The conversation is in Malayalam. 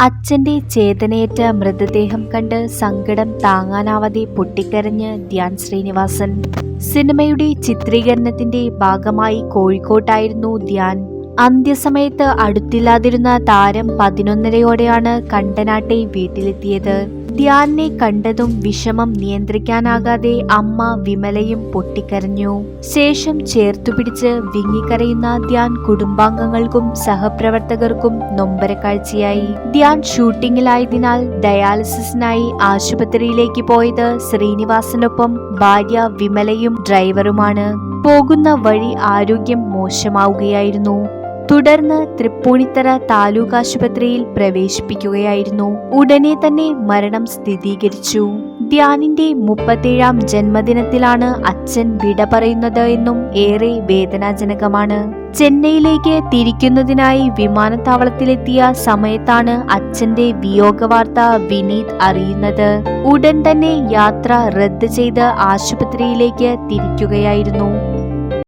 അച്ഛന്റെ ചേതനയേറ്റ മൃതദേഹം കണ്ട് സങ്കടം താങ്ങാനാവാതെ പൊട്ടിക്കരഞ്ഞ് ധ്യാൻ ശ്രീനിവാസൻ. സിനിമയുടെ ചിത്രീകരണത്തിന്റെ ഭാഗമായി കോഴിക്കോട്ടായിരുന്നു ധ്യാൻ. അന്ത്യസമയത്ത് അടുത്തില്ലാതിരുന്ന താരം പതിനൊന്നരയോടെയാണ് കണ്ടനാട്ടെ വീട്ടിലെത്തിയത്. ധ്യാനെ കണ്ടതും വിഷമം നിയന്ത്രിക്കാനാകാതെ അമ്മ വിമലയും പൊട്ടിക്കരഞ്ഞു. ശേഷം ചേർത്തുപിടിച്ച് വിങ്ങിക്കരയുന്ന ധ്യാൻ കുടുംബാംഗങ്ങൾക്കും സഹപ്രവർത്തകർക്കും നൊമ്പര കാഴ്ചയായി. ധ്യാൻ ഷൂട്ടിങ്ങിലായതിനാൽ ഡയാലിസിസിനായി ആശുപത്രിയിലേക്ക് പോയത് ശ്രീനിവാസനൊപ്പം ഭാര്യ വിമലയും ഡ്രൈവറുമാണ്. പോകുന്ന വഴി ആരോഗ്യം മോശമാവുകയായിരുന്നു. തുടർന്ന് തൃപ്പൂണിത്തറ താലൂക്ക് ആശുപത്രിയിൽ പ്രവേശിപ്പിക്കുകയായിരുന്നു. ഉടനെ തന്നെ മരണം സ്ഥിരീകരിച്ചു. ധ്യാനിന്റെ മുപ്പത്തേഴാം ജന്മദിനത്തിലാണ് അച്ഛൻ വിട പറയുന്നത് എന്നും ഏറെ വേദനാജനകമാണ്. ചെന്നൈയിലേക്ക് തിരിക്കുന്നതിനായി വിമാനത്താവളത്തിലെത്തിയ സമയത്താണ് അച്ഛന്റെ വിയോഗവാർത്ത വിനീത് അറിയുന്നത്. ഉടൻ തന്നെ യാത്ര റദ്ദ് ചെയ്ത് ആശുപത്രിയിലേക്ക് തിരിക്കുകയായിരുന്നു.